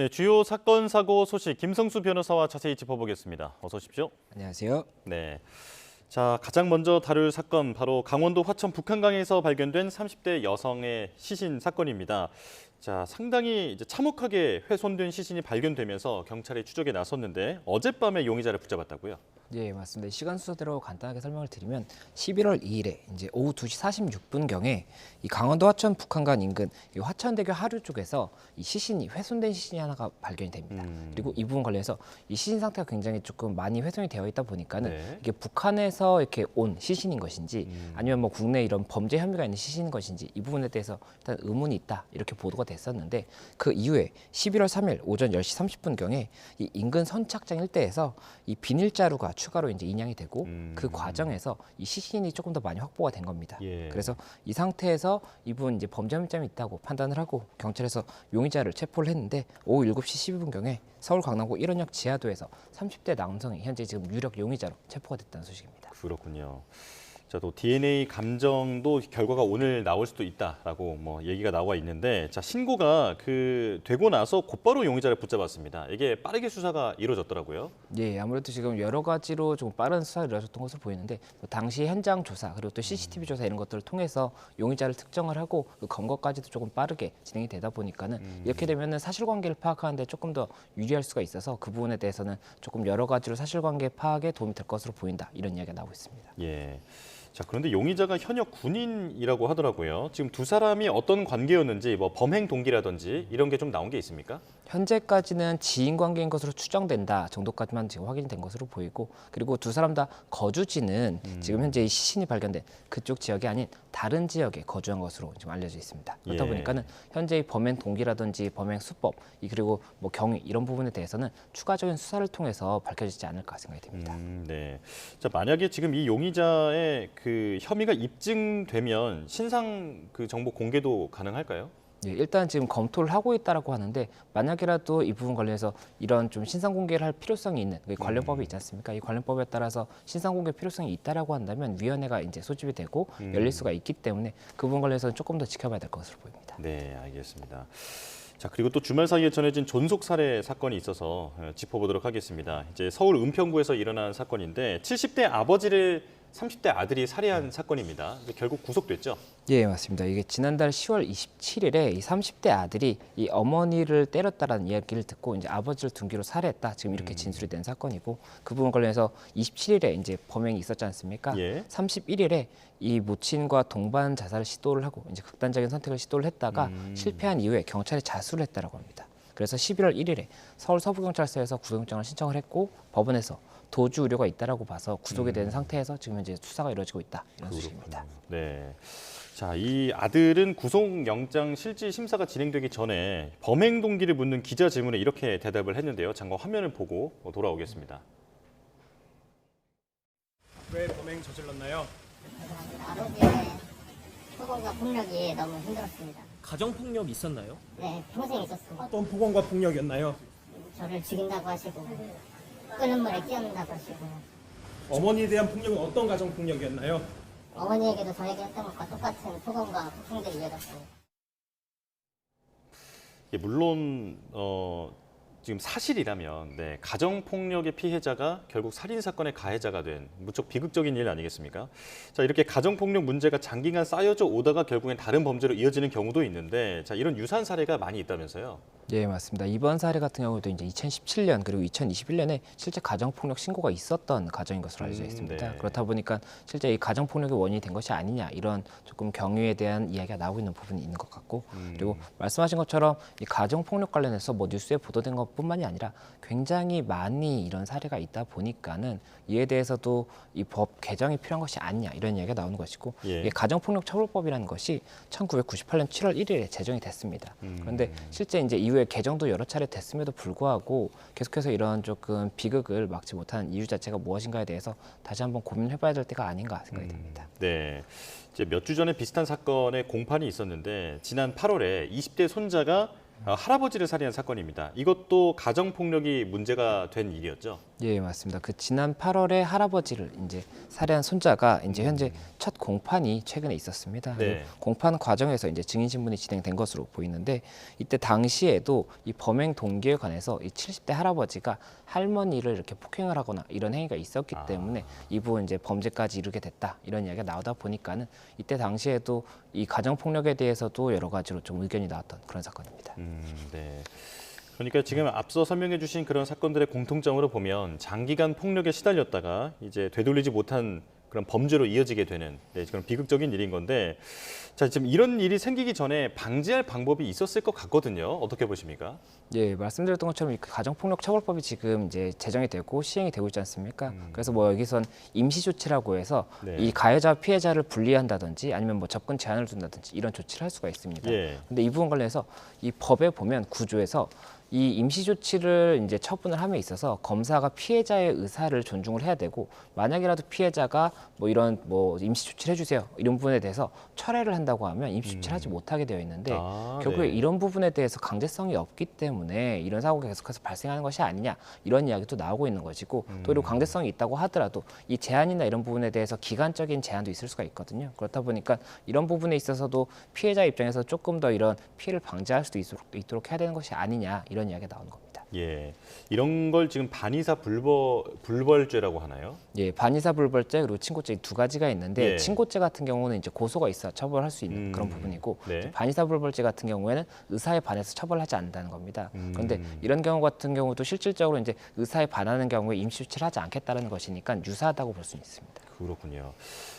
네, 주요 사건 사고 소식 김성수 변호사와 자세히 짚어보겠습니다. 어서 오십시오. 안녕하세요. 네. 자, 가장 먼저 다룰 사건 바로 강원도 화천 북한강에서 발견된 30대 여성의 시신 사건입니다. 자, 상당히 이제 참혹하게 훼손된 시신이 발견되면서 경찰이 추적에 나섰는데 어젯밤에 용의자를 붙잡았다고요. 예, 맞습니다. 시간 순서대로 간단하게 설명을 드리면 11월 2일에 이제 오후 2시 46분 경에 이 강원도 화천 북한간 인근 이 화천대교 하류 쪽에서 이 시신이 훼손된 시신이 하나가 발견이 됩니다. 음. 그리고 이 부분 관련해서 이 시신 상태가 굉장히 조금 많이 훼손이 되어 있다 보니까는 네. 이게 북한에서 이렇게 온 시신인 것인지 음. 아니면 뭐 국내 이런 범죄 혐의가 있는 시신인 것인지 이 부분에 대해서 일단 의문이 있다 이렇게 보도가 됐었는데 그 이후에 11월 3일 오전 10시 30분 경에 이 인근 선착장 일대에서 이 비닐 자루가 추가로 이제 인양이 되고 음. 그 과정에서 이 시신이 조금 더 많이 확보가 된 겁니다. 예. 그래서 이 상태에서 이분 이제 범죄 혐의점이 있다고 판단을 하고 경찰에서 용의자를 체포를 했는데 오후 7시 12분 경에 서울 강남구 1원역 지하도에서 30대 남성이 현재 지금 유력 용의자로 체포가 됐다는 소식입니다. 그렇군요. 자, 또 DNA 감정도 결과가 오늘 나올 수도 있다라고 뭐 얘기가 나와 있는데 자, 신고가 그 되고 나서 곧바로 용의자를 붙잡았습니다. 이게 빠르게 수사가 이루어졌더라고요. 예, 아무래도 지금 여러 가지로 조금 빠른 수사를 이루어졌던 것으로 보이는데 뭐 당시 현장 조사 그리고 또 CCTV 조사 이런 것들을 통해서 용의자를 특정을 하고 그 검거까지도 조금 빠르게 진행이 되다 보니까는 이렇게 되면은 사실관계를 파악하는데 조금 더 유리할 수가 있어서 그 부분에 대해서는 조금 여러 가지로 사실관계 파악에 도움이 될 것으로 보인다 이런 이야기가 나오고 있습니다. 예. 자, 그런데 용의자가 현역 군인이라고 하더라고요. 지금 두 사람이 어떤 관계였는지 뭐 범행 동기라든지 이런 게 좀 나온 게 있습니까? 현재까지는 지인 관계인 것으로 추정된다 정도까지만 지금 확인이 된 것으로 보이고 그리고 두 사람 다 거주지는 지금 현재 이 시신이 발견된 그쪽 지역이 아닌 다른 지역에 거주한 것으로 지금 알려져 있습니다. 그렇다 예. 보니까는 현재 이 범행 동기라든지 범행 수법 이 그리고 뭐 경위 이런 부분에 대해서는 추가적인 수사를 통해서 밝혀지지 않을까 생각이 듭니다. 음, 네. 자, 만약에 지금 이 용의자의 그 혐의가 입증되면 신상 그 정보 공개도 가능할까요? 예, 일단 지금 검토를 하고 있다라고 하는데 만약이라도 이 부분 관련해서 이런 좀 신상 공개를 할 필요성이 있는 그 관련법이 있지 않습니까? 이 관련법에 따라서 신상 공개 필요성이 있다라고 한다면 위원회가 이제 소집이 되고 열릴 수가 있기 때문에 그 부분 관련해서는 조금 더 지켜봐야 될 것으로 보입니다. 네, 알겠습니다. 자, 그리고 또 주말 사이에 전해진 존속 살해 사건이 있어서 어, 짚어보도록 하겠습니다. 이제 서울 은평구에서 일어난 사건인데 70대 아버지를 30대 아들이 살해한 사건입니다. 결국 구속됐죠. 예, 맞습니다. 이게 지난달 10월 27일에 이 30대 아들이 이 어머니를 때렸다라는 이야기를 듣고 이제 아버지를 둔기로 살해했다. 지금 이렇게 진술이 된 사건이고 그 부분 관련해서 27일에 이제 범행이 있었지 않습니까? 예. 31일에 이 모친과 동반 자살 시도를 하고 이제 극단적인 선택을 시도를 했다가 음. 실패한 이후에 경찰에 자수를 했다라고 합니다. 그래서 11월 1일에 서울 서부경찰서에서 구속영장을 신청을 했고 법원에서 도주 우려가 있다라고 봐서 구속이 된 상태에서 지금 현재 수사가 이루어지고 있다 이런 소식입니다. 네. 자, 이 아들은 구속영장 실질 심사가 진행되기 전에 범행 동기를 묻는 기자 질문에 이렇게 대답을 했는데요. 잠깐 화면을 보고 돌아오겠습니다. 왜 범행 저질렀나요? 아버지의 폭언과 폭력이 너무 힘들었습니다. 가정 폭력 있었나요? 네, 평생 있었습니다. 어떤 폭언과 폭력이었나요? 저를 죽인다고 하시고 끓는 물에 끼얹는다고 하시고 어머니에 대한 폭력은 어떤 가정 폭력이었나요? 어머니에게도 저에게 했던 것과 똑같은 폭언과 폭행들이 이어졌습니다. 예, 물론 어, 지금 사실이라면 네, 가정 폭력의 피해자가 결국 살인 사건의 가해자가 된 무척 비극적인 일 아니겠습니까? 자 이렇게 가정 폭력 문제가 장기간 쌓여져 오다가 결국엔 다른 범죄로 이어지는 경우도 있는데 자 이런 유사한 사례가 많이 있다면서요? 예, 맞습니다. 이번 사례 같은 경우도 이제 2017년 그리고 2021년에 실제 가정폭력 신고가 있었던 가정인 것으로 알려져 음, 있습니다. 네. 그렇다 보니까 실제 이 가정폭력이 원인이 된 것이 아니냐 이런 조금 경위에 대한 이야기가 나오고 있는 부분이 있는 것 같고 음. 그리고 말씀하신 것처럼 이 가정폭력 관련해서 뭐 뉴스에 보도된 것뿐만이 아니라 굉장히 많이 이런 사례가 있다 보니까는 이에 대해서도 이 법 개정이 필요한 것이 아니냐 이런 이야기가 나오는 것이고 예. 이게 가정폭력 처벌법이라는 것이 1998년 7월 1일에 제정이 됐습니다. 음. 그런데 실제 이제 이후에 개정도 여러 차례 됐음에도 불구하고 계속해서 이런 조금 비극을 막지 못하는 이유 자체가 무엇인가에 대해서 다시 한번 고민해봐야 될 때가 아닌가 생각이 듭니다. 네. 이제 몇 주 전에 비슷한 사건의 공판이 있었는데 지난 8월에 20대 손자가 어, 할아버지를 살해한 사건입니다. 이것도 가정 폭력이 문제가 된 일이었죠. 예, 맞습니다. 그 지난 8월에 할아버지를 이제 살해한 손자가 이제 현재 첫 공판이 최근에 있었습니다. 네. 공판 과정에서 이제 증인 신문이 진행된 것으로 보이는데 이때 당시에도 이 범행 동기에 관해서 이 70대 할아버지가 할머니를 이렇게 폭행을 하거나 이런 행위가 있었기 아. 때문에 이 부분 이제 범죄까지 이르게 됐다 이런 이야기가 나오다 보니까는 이때 당시에도 이 가정 폭력에 대해서도 여러 가지로 좀 의견이 나왔던 그런 사건입니다. 음, 네. 그러니까 지금 앞서 설명해 주신 그런 사건들의 공통점으로 보면 장기간 폭력에 시달렸다가 이제 되돌리지 못한 그런 범죄로 이어지게 되는 네, 그런 비극적인 일인 건데 자 지금 이런 일이 생기기 전에 방지할 방법이 있었을 것 같거든요. 어떻게 보십니까? 예, 말씀드렸던 것처럼 이 가정폭력 처벌법이 지금 이제 제정이 되고 시행이 되고 있지 않습니까? 그래서 뭐 여기선 임시 조치라고 해서 음. 네. 이 가해자 피해자를 분리한다든지 아니면 뭐 접근 제한을 둔다든지 이런 조치를 할 수가 있습니다. 예. 근데 이 부분 관련해서 이 법에 보면 구조에서 이 임시 조치를 이제 처분을 함에 있어서 검사가 피해자의 의사를 존중을 해야 되고 만약이라도 피해자가 뭐 이런 뭐 임시 조치를 해주세요 이런 부분에 대해서 철회를 한다고 하면 임시 조치를 하지 못하게 되어 있는데 음. 아, 결국에 네. 이런 부분에 대해서 강제성이 없기 때문에 이런 사고가 계속해서 발생하는 것이 아니냐 이런 이야기도 나오고 있는 것이고 또 음. 그리고 강제성이 있다고 하더라도 이 제한이나 이런 부분에 대해서 기간적인 제한도 있을 수가 있거든요. 그렇다 보니까 이런 부분에 있어서도 피해자 입장에서 조금 더 이런 피해를 방지할 수도 있도록, 있도록 해야 되는 것이 아니냐 이런 이야기가 나오는 겁니다. 예. 이런 걸 지금 반의사 불벌 불벌죄라고 하나요? 예, 반의사 불벌죄 그리고 친고죄 두 가지가 있는데 예. 친고죄 같은 경우는 이제 고소가 있어 처벌할 수 있는 음, 그런 부분이고 네. 반의사 불벌죄 같은 경우에는 의사에 반해서 처벌하지 않는다는 겁니다. 음. 그런데 이런 경우 같은 경우도 실질적으로 이제 의사에 반하는 경우에 임시 조치를 하지 않겠다는 것이니까 유사하다고 볼 수 있습니다. 그렇군요.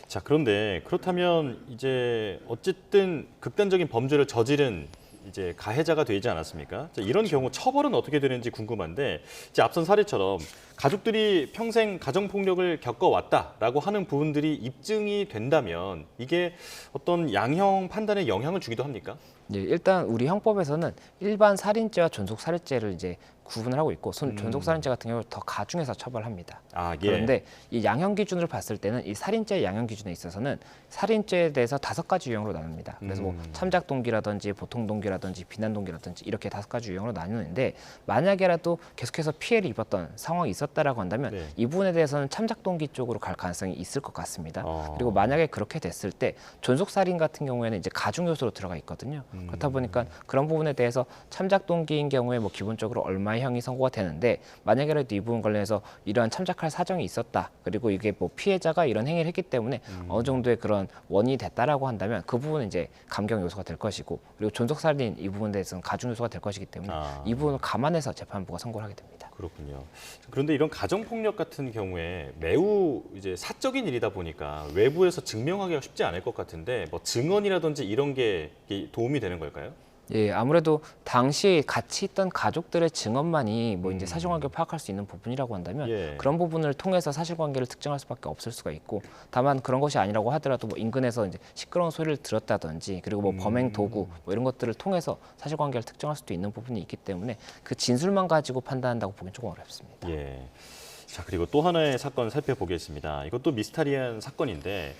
자 그런데 그렇다면 이제 어쨌든 극단적인 범죄를 저지른 이제 가해자가 되지 않았습니까? 자, 이런 경우 처벌은 어떻게 되는지 궁금한데 이제 앞선 사례처럼 가족들이 평생 가정 폭력을 겪어왔다라고 하는 부분들이 입증이 된다면 이게 어떤 양형 판단에 영향을 주기도 합니까? 예, 일단 우리 형법에서는 일반 살인죄와 존속 살인죄를 이제 구분을 하고 있고 손- 존속 살인죄 같은 경우 더 가중해서 처벌합니다. 아 예. 그런데 이 양형 기준으로 봤을 때는 이 살인죄 양형 기준에 있어서는 살인죄에 대해서 다섯 가지 유형으로 나눕니다. 그래서 뭐 음. 참작 동기라든지 보통 동기라든지 비난 동기라든지 이렇게 다섯 가지 유형으로 나누는데 만약에라도 계속해서 피해를 입었던 상황이 있었다라고 한다면 네. 이 부분에 대해서는 참작 동기 쪽으로 갈 가능성이 있을 것 같습니다. 어. 그리고 만약에 그렇게 됐을 때 존속 살인 같은 경우에는 이제 가중 요소로 들어가 있거든요. 음. 그렇다 보니까 그런 부분에 대해서 참작 동기인 경우에 뭐 기본적으로 얼마의 형이 선고가 되는데 만약에라도 이 부분 관련해서 이러한 참작할 사정이 있었다. 그리고 이게 뭐 피해자가 이런 행위를 했기 때문에 음. 어느 정도의 그런 원인이 됐다라고 한다면 그 부분은 이제 감경 요소가 될 것이고 그리고 존속 살인 이 부분에 대해서는 가중 요소가 될 것이기 때문에 아. 이 부분을 감안해서 재판부가 선고를 하게 됩니다. 그렇군요. 그런데 이런 가정 폭력 같은 경우에 매우 이제 사적인 일이다 보니까 외부에서 증명하기가 쉽지 않을 것 같은데 뭐 증언이라든지 이런 게 도움이 되는 걸까요? 예, 아무래도 당시 같이 있던 가족들의 증언만이 뭐 이제 사실관계 를 파악할 수 있는 부분이라고 한다면 음. 예. 그런 부분을 통해서 사실관계를 특정할 수밖에 없을 수가 있고 다만 그런 것이 아니라고 하더라도 뭐 인근에서 이제 시끄러운 소리를 들었다든지 그리고 뭐 음. 범행 도구 뭐 이런 것들을 통해서 사실관계를 특정할 수도 있는 부분이 있기 때문에 그 진술만 가지고 판단한다고 보기는 조금 어렵습니다. 예. 자 그리고 또 하나의 사건 살펴보겠습니다. 이것도 미스터리한 사건인데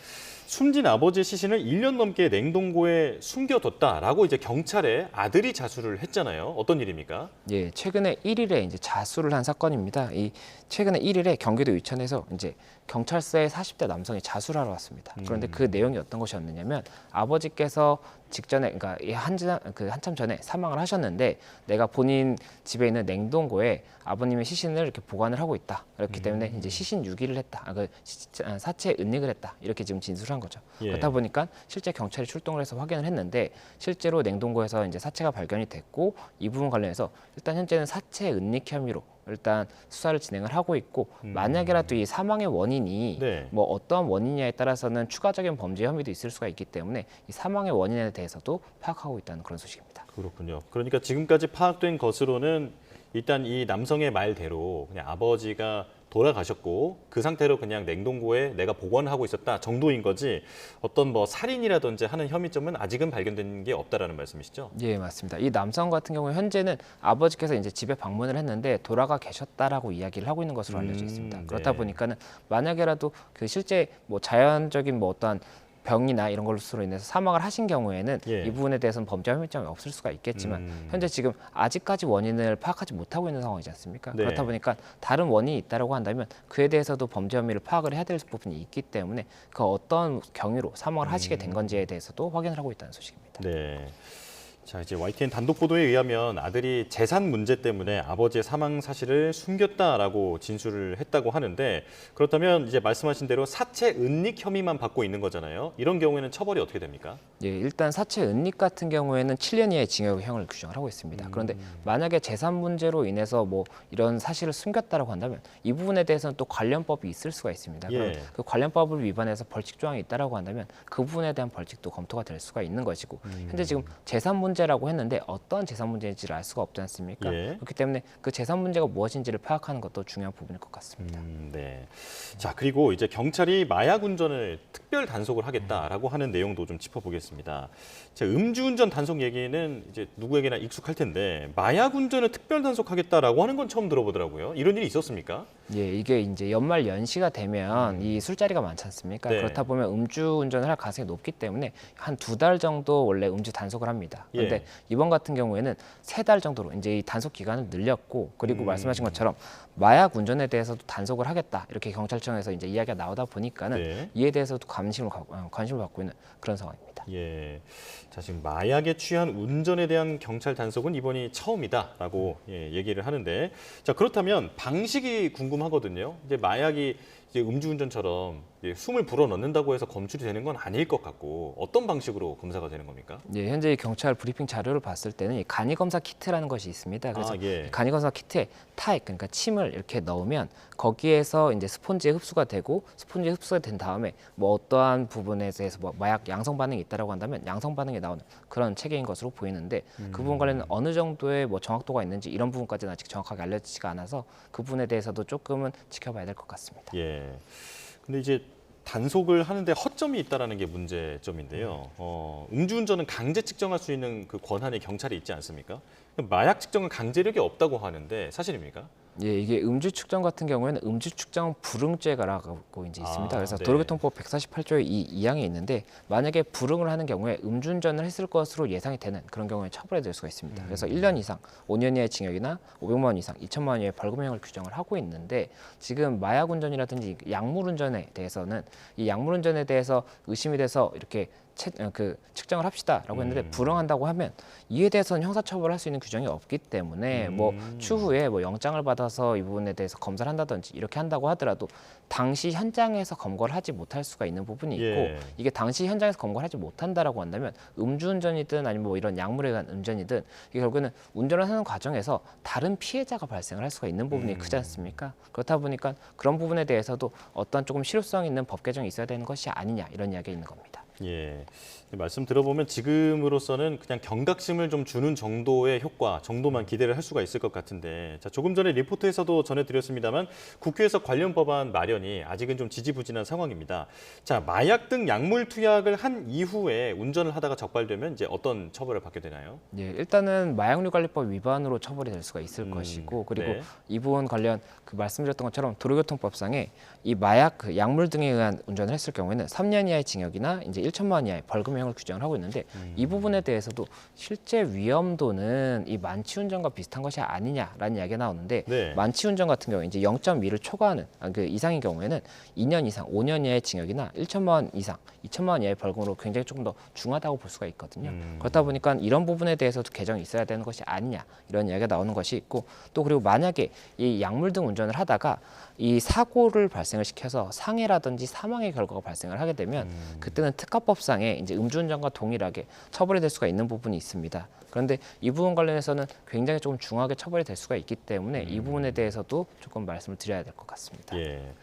숨진 아버지 시신을 1년 넘게 냉동고에 숨겨뒀다라고 이제 경찰에 아들이 자수를 했잖아요. 어떤 일입니까? 예, 최근에 1일에 이제 자수를 한 사건입니다. 이 최근에 1일에 경기도 유천에서 이제 경찰서에 40대 남성이 자수를 하러 왔습니다. 그런데 그 내용이 어떤 것이었느냐면 아버지께서 직전에 그러니까 이 한참 그 한참 전에 사망을 하셨는데 내가 본인 집에 있는 냉동고에 아버님의 시신을 이렇게 보관을 하고 있다. 그렇기 때문에 이제 시신 유기를 했다. 아, 그 시- 아, 사체 은닉을 했다. 이렇게 지금 진술한 거죠. 예. 그렇다 보니까 실제 경찰이 출동을 해서 확인을 했는데 실제로 냉동고에서 이제 사체가 발견이 됐고 이 부분 관련해서 일단 현재는 사체 은닉 혐의로 일단 수사를 진행을 하고 있고 만약에라도 이 사망의 원인이 네. 뭐 어떠한 원인이냐에 따라서는 추가적인 범죄 혐의도 있을 수가 있기 때문에 이 사망의 원인에 대해서도 파악하고 있다는 그런 소식입니다. 그렇군요. 그러니까 지금까지 파악된 것으로는 일단 이 남성의 말대로 그냥 아버지가 돌아가셨고 그 상태로 그냥 냉동고에 내가 보관하고 있었다 정도인 거지 어떤 뭐 살인이라든지 하는 혐의점은 아직은 발견된 게 없다라는 말씀이시죠? 예, 맞습니다. 이 남성 같은 경우에 현재는 아버지께서 이제 집에 방문을 했는데 돌아가 계셨다라고 이야기를 하고 있는 것으로 알려져 있습니다. 음, 그렇다 네. 보니까는 만약에라도 그 실제 뭐 자연적인 뭐 어떠한 병이나 이런 걸로 인해서 사망을 하신 경우에는 예. 이 부분에 대해서는 범죄 혐의점이 없을 수가 있겠지만 음. 현재 지금 아직까지 원인을 파악하지 못하고 있는 상황이지 않습니까? 네. 그렇다 보니까 다른 원인이 있다라고 한다면 그에 대해서도 범죄 혐의를 파악을 해야 될 부분이 있기 때문에 그 어떤 경위로 사망을 하시게 음. 된 건지에 대해서도 확인을 하고 있다는 소식입니다. 네. 자 이제 YTN 단독 보도에 의하면 아들이 재산 문제 때문에 아버지의 사망 사실을 숨겼다라고 진술을 했다고 하는데 그렇다면 이제 말씀하신 대로 사체 은닉 혐의만 받고 있는 거잖아요. 이런 경우에는 처벌이 어떻게 됩니까? 예, 일단 사체 은닉 같은 경우에는 7년 이하의 징역형을 규정을 하고 있습니다. 그런데 만약에 재산 문제로 인해서 뭐 이런 사실을 숨겼다라고 한다면 이 부분에 대해서는 또 관련법이 있을 수가 있습니다. 그럼 예. 그 관련법을 위반해서 벌칙 조항이 있다라고 한다면 그 부분에 대한 벌칙도 검토가 될 수가 있는 것이고 현재 지금 재산 문제 라고 했는데 어떤 재산 문제인지를 알 수가 없지 않습니까? 예. 그렇기 때문에 그 재산 문제가 무엇인지를 파악하는 것도 중요한 부분일 것 같습니다. 음, 네. 자 그리고 이제 경찰이 마약 운전을 특별 단속을 하겠다라고 하는 내용도 좀 짚어보겠습니다. 자, 음주운전 단속 얘기는 이제 누구에게나 익숙할 텐데 마약 운전을 특별 단속하겠다라고 하는 건 처음 들어보더라고요. 이런 일이 있었습니까? 예, 이게 이제 연말 연시가 되면 이 술자리가 많지 않습니까? 네. 그렇다 보면 음주 운전을 할 가능성이 높기 때문에 한 두 달 정도 원래 음주 단속을 합니다. 그런데 예. 이번 같은 경우에는 세 달 정도로 이제 이 단속 기간을 늘렸고 그리고 음. 말씀하신 것처럼 마약 운전에 대해서도 단속을 하겠다 이렇게 경찰청에서 이제 이야기가 나오다 보니까는 네. 이에 대해서도 관심을 가- 어, 관심을 받고 있는 그런 상황입니다. 예. 자, 지금 마약에 취한 운전에 대한 경찰 단속은 이번이 처음이다라고 예, 얘기를 하는데 자, 그렇다면 방식이 궁금하거든요. 이제 마약이 이제 음주운전처럼 이제 숨을 불어넣는다고 해서 검출이 되는 건 아닐 것 같고 어떤 방식으로 검사가 되는 겁니까? 예, 현재 이 경찰 브리핑 자료를 봤을 때는 이 간이 검사 키트라는 것이 있습니다. 그래서 아, 예. 이 간이 검사 키트에 타액 그러니까 침을 이렇게 넣으면 거기에서 이제 스폰지에 흡수가 되고 스폰지에 흡수가 된 다음에 뭐 어떠한 부분에 대해서 뭐 마약 양성 반응이 있다라고 한다면 양성 반응이 나오는 그런 체계인 것으로 보이는데 그 부분 관련된 어느 정도의 뭐 정확도가 있는지 이런 부분까지는 아직 정확하게 알려지지가 않아서 그 부분에 대해서도 조금은 지켜봐야 될 것 같습니다. 예. 근데 이제 단속을 하는데 허점이 있다라는 게 문제점인데요. 어, 음주운전은 강제 측정할 수 있는 그 권한이 경찰에 있지 않습니까? 마약 측정은 강제력이 없다고 하는데 사실입니까? 예, 이게 음주 측정 같은 경우에는 음주 측정 불응죄가라고 이제 있습니다. 아, 그래서 네. 도로교통법 148조의 이 2항에 있는데 만약에 불응을 하는 경우에 음주운전을 했을 것으로 예상이 되는 그런 경우에 처벌이 될 수가 있습니다. 그래서 음. 1년 이상, 5년 이하의 징역이나 500만 원 이상, 2천만 원 이하의 벌금형을 규정을 하고 있는데 지금 마약 운전이라든지 약물 운전에 대해서는 이 약물 운전에 대해서 의심이 돼서 이렇게 채, 어, 그 측정을 합시다라고 했는데 음. 불응한다고 하면 이에 대해서는 형사처벌을 할수 있는 규정이 없기 때문에 뭐 음. 추후에 뭐 영장을 받아서 이 부분에 대해서 검사를 한다든지 이렇게 한다고 하더라도 당시 현장에서 검거를 하지 못할 수가 있는 부분이 있고 예. 이게 당시 현장에서 검거를 하지 못한다라고 한다면 음주운전이든 아니면 뭐 이런 약물에 의한 운전이든 이게 결국에는 운전을 하는 과정에서 다른 피해자가 발생을 할 수가 있는 부분이 음. 크지 않습니까? 그렇다 보니까 그런 부분에 대해서도 어떤 조금 실효성 있는 법 개정이 있어야 되는 것이 아니냐 이런 이야기가 있는 겁니다. 예. 말씀 들어보면 지금으로서는 그냥 경각심을 좀 주는 정도의 효과 정도만 기대를 할 수가 있을 것 같은데 자, 조금 전에 리포트에서도 전해드렸습니다만 국회에서 관련 법안 마련이 아직은 좀 지지부진한 상황입니다. 자, 마약 등 약물 투약을 한 이후에 운전을 하다가 적발되면 이제 어떤 처벌을 받게 되나요? 예, 일단은 마약류 관리법 위반으로 처벌이 될 수가 있을 음, 것이고 그리고 네. 이 부분 관련 그 말씀드렸던 것처럼 도로교통법상에 이 마약 그 약물 등에 의한 운전을 했을 경우에는 3년 이하의 징역이나 이제 1천만 원 이하의 벌금형 을 규정을 하고 있는데 음. 이 부분에 대해서도 실제 위험도는 이 만취 운전과 비슷한 것이 아니냐라는 이야기가 나오는데 네. 만취 운전 같은 경우 이제 0.2를 초과하는 아, 그 이상인 경우에는 2년 이상, 5년 이하의 징역이나 1천만 원 이상, 2천만 원 이하의 벌금으로 굉장히 조금 더 중하다고 볼 수가 있거든요. 음. 그렇다 보니까 이런 부분에 대해서도 개정이 있어야 되는 것이 아니냐 이런 이야기가 나오는 것이 있고 또 그리고 만약에 이 약물 등 운전을 하다가 이 사고를 발생을 시켜서 상해라든지 사망의 결과가 발생을 하게 되면 음. 그때는 특가법상에 이제 음 주운전과 동일하게 처벌이 될 수가 있는 부분이 있습니다. 그런데 이 부분 관련해서는 굉장히 조금 중하게 처벌이 될 수가 있기 때문에 이 부분에 대해서도 조금 말씀을 드려야 될 것 같습니다. 예.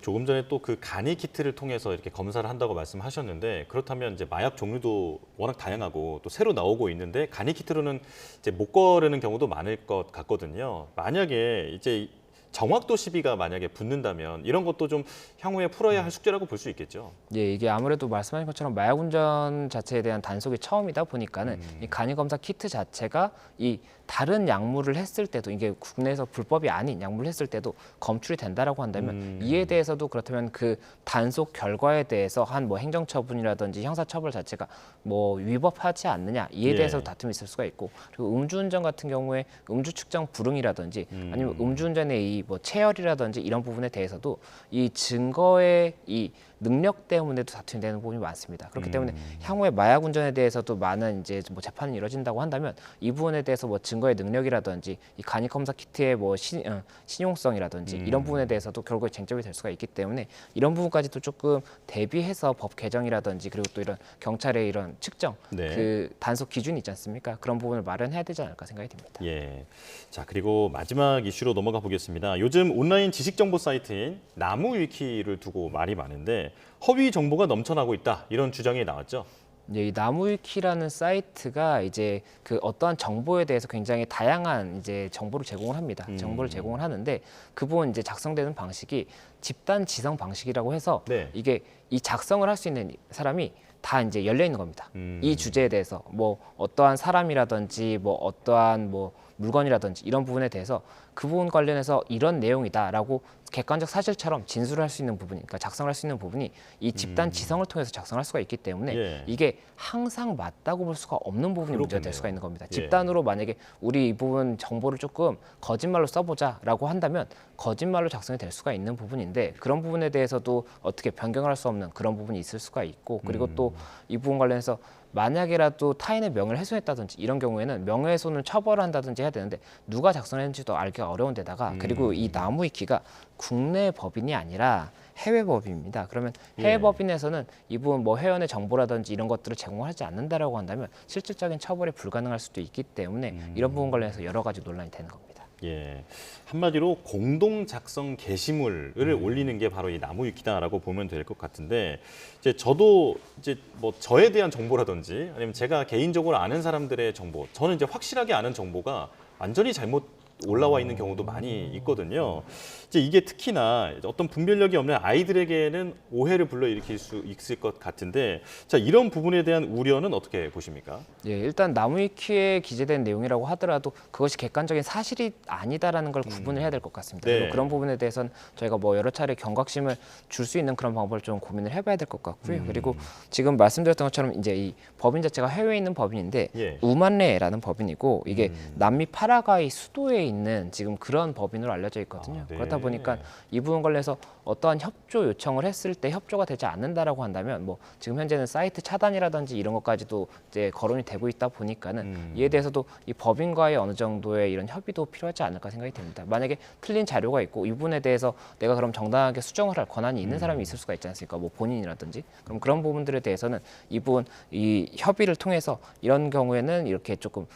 조금 전에 또 그 간이 키트를 통해서 이렇게 검사를 한다고 말씀하셨는데 그렇다면 이제 마약 종류도 워낙 다양하고 또 새로 나오고 있는데 간이 키트로는 이제 못 거르는 경우도 많을 것 같거든요. 만약에 이제 정확도 시비가 만약에 붙는다면 이런 것도 좀 향후에 풀어야 할 숙제라고 볼 수 있겠죠. 예, 이게 아무래도 말씀하신 것처럼 마약 운전 자체에 대한 단속이 처음이다 보니까는 이 간이 검사 키트 자체가 이 다른 약물을 했을 때도 이게 국내에서 불법이 아닌 약물을 했을 때도 검출이 된다라고 한다면 음. 이에 대해서도 그렇다면 그 단속 결과에 대해서 한 뭐 행정처분이라든지 형사처벌 자체가 뭐 위법하지 않느냐 이에 예. 대해서 다툼이 있을 수가 있고 그리고 음주운전 같은 경우에 음주 측정 불응이라든지 아니면 음주운전의 이 뭐 체열이라든지 이런 부분에 대해서도 이 증거의 이 능력 때문에도 다툼이 되는 부분이 많습니다. 그렇기 때문에 향후에 마약 운전에 대해서도 많은 이제 뭐 재판이 이뤄진다고 한다면 이 부분에 대해서 뭐 증거의 능력이라든지 이 간이 검사 키트의 뭐 신, 어, 신용성이라든지 이런 부분에 대해서도 결국에 쟁점이 될 수가 있기 때문에 이런 부분까지도 조금 대비해서 법 개정이라든지 그리고 또 이런 경찰의 이런 측정 네. 그 단속 기준이 있지 않습니까? 그런 부분을 마련해야 되지 않을까 생각이 듭니다. 예. 자, 그리고 마지막 이슈로 넘어가 보겠습니다. 요즘 온라인 지식 정보 사이트인 나무 위키를 두고 말이 많은데 허위 정보가 넘쳐나고 있다. 이런 주장이 나왔죠. 이제 이 나무위키라는 사이트가 이제 그 어떠한 정보에 대해서 굉장히 다양한 이제 정보를 제공을 합니다. 음. 정보를 제공을 하는데 그 부분 이제 작성되는 방식이 집단 지성 방식이라고 해서 네. 이게 이 작성을 할 수 있는 사람이 다 이제 열려 있는 겁니다. 음. 이 주제에 대해서 뭐 어떠한 사람이라든지 뭐 어떠한 뭐 물건이라든지 이런 부분에 대해서 그 부분 관련해서 이런 내용이다라고 객관적 사실처럼 진술을 할 수 있는 부분이 그러니까 작성할 수 있는 부분이 이 집단 지성을 통해서 작성할 수가 있기 때문에 음. 예. 이게 항상 맞다고 볼 수가 없는 부분이 문제가. 될 수가 있는 겁니다. 예. 집단으로 만약에 우리 이 부분 정보를 조금 거짓말로 써보자라고 한다면 거짓말로 작성이 될 수가 있는 부분인데 그런 부분에 대해서도 어떻게 변경을 할수 없는 그런 부분이 있을 수가 있고 그리고 음. 또이 부분 관련해서 만약에라도 타인의 명예를 훼손했다든지 이런 경우에는 명예훼손을 처벌한다든지 해야 되는데 누가 작성했는지도 알 기가 어려운 데다가 음. 그리고 이 나무위키가 국내 법인이 아니라 해외 법인입니다. 그러면 해외 예. 법인에서는 이 부분 뭐 회원의 정보라든지 이런 것들을 제공하지 않는다라고 한다면 실질적인 처벌이 불가능할 수도 있기 때문에 음. 이런 부분 관련해서 여러 가지 논란이 되는 겁니다. 예. 한마디로 공동 작성 게시물을 음. 올리는 게 바로 이 나무 위키다라고 보면 될 것 같은데 이제 저도 이제 뭐 저에 대한 정보라든지 아니면 제가 개인적으로 아는 사람들의 정보, 저는 이제 확실하게 아는 정보가 완전히 잘못 올라와 있는 경우도 많이 있거든요. 이제 이게 특히나 어떤 분별력이 없는 아이들에게는 오해를 불러일으킬 수 있을 것 같은데 자 이런 부분에 대한 우려는 어떻게 보십니까? 예, 일단 나무위키에 기재된 내용이라고 하더라도 그것이 객관적인 사실이 아니다라는 걸 구분을 해야 될 것 같습니다. 네. 그리고 그런 부분에 대해서는 저희가 뭐 여러 차례 경각심을 줄 수 있는 그런 방법을 좀 고민을 해봐야 될 것 같고요. 그리고 지금 말씀드렸던 것처럼 이제 이 법인 자체가 해외에 있는 법인인데 예. 우만레라는 법인이고 이게 음. 남미 파라과이 수도에 있는 지금 그런 법인으로 알려져 있거든요. 아, 네. 그렇다 보니까 이 부분 관련해서 어떠한 협조 요청을 했을 때 협조가 되지 않는다라고 한다면 뭐 지금 현재는 사이트 차단이라든지 이런 것까지도 이제 거론이 되고 있다 보니까는 음. 이에 대해서도 이 법인과의 어느 정도의 이런 협의도 필요하지 않을까 생각이 됩니다. 만약에 틀린 자료가 있고 이 부분에 대해서 내가 그럼 정당하게 수정을 할 권한이 음. 있는 사람이 있을 수가 있지 않습니까? 뭐 본인이라든지 그럼 그런 부분들에 대해서는 이 부분 이 협의를 통해서 이런 경우에는 이렇게 조금 어,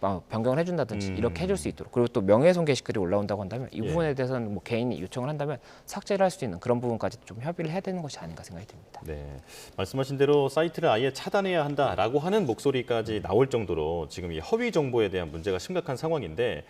변경을 해준다든지 음. 이렇게 해줄 수 있도록 그리고 또 명예훼손 게시글이 올라온다고 한다면 이 예. 부분에 대해서는 뭐 개인이 요청을 한다면 삭제를 할 수 있는 그런 부분까지 좀 협의를 해야 되는 것이 아닌가 생각이 듭니다. 네, 말씀하신 대로 사이트를 아예 차단해야 한다라고 하는 목소리까지 나올 정도로 지금 이 허위 정보에 대한 문제가 심각한 상황인데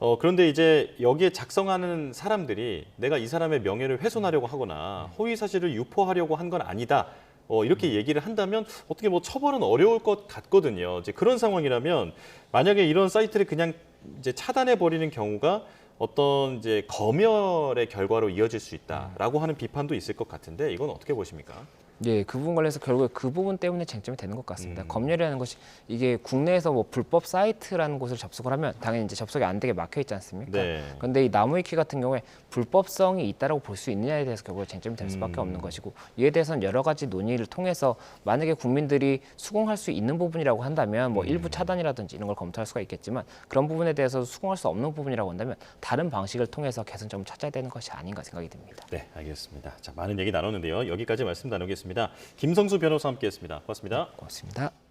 어, 그런데 이제 여기에 작성하는 사람들이 내가 이 사람의 명예를 훼손하려고 하거나 허위 사실을 유포하려고 한 건 아니다. 어, 이렇게 얘기를 한다면 어떻게 뭐 처벌은 어려울 것 같거든요. 이제 그런 상황이라면 만약에 이런 사이트를 그냥 이제 차단해 버리는 경우가 어떤 이제 검열의 결과로 이어질 수 있다라고 하는 비판도 있을 것 같은데 이건 어떻게 보십니까? 예, 그 부분 관련해서 결국에 그 부분 때문에 쟁점이 되는 것 같습니다. 음. 검열이라는 것이 이게 국내에서 뭐 불법 사이트라는 곳을 접속을 하면 당연히 이제 접속이 안 되게 막혀 있지 않습니까? 네. 그런데 이 나무위키 같은 경우에 불법성이 있다라고 볼 수 있느냐에 대해서 결국에 쟁점이 될 수밖에 음. 없는 것이고 이에 대해서는 여러 가지 논의를 통해서 만약에 국민들이 수긍할 수 있는 부분이라고 한다면 뭐 음. 일부 차단이라든지 이런 걸 검토할 수가 있겠지만 그런 부분에 대해서 수긍할 수 없는 부분이라고 한다면 다른 방식을 통해서 개선점을 찾아야 되는 것이 아닌가 생각이 듭니다. 네, 알겠습니다. 자, 많은 얘기 나눴는데요. 여기까지 말씀 나누 겠습니다. 김성수 변호사 함께했습니다. 고맙습니다. 고맙습니다.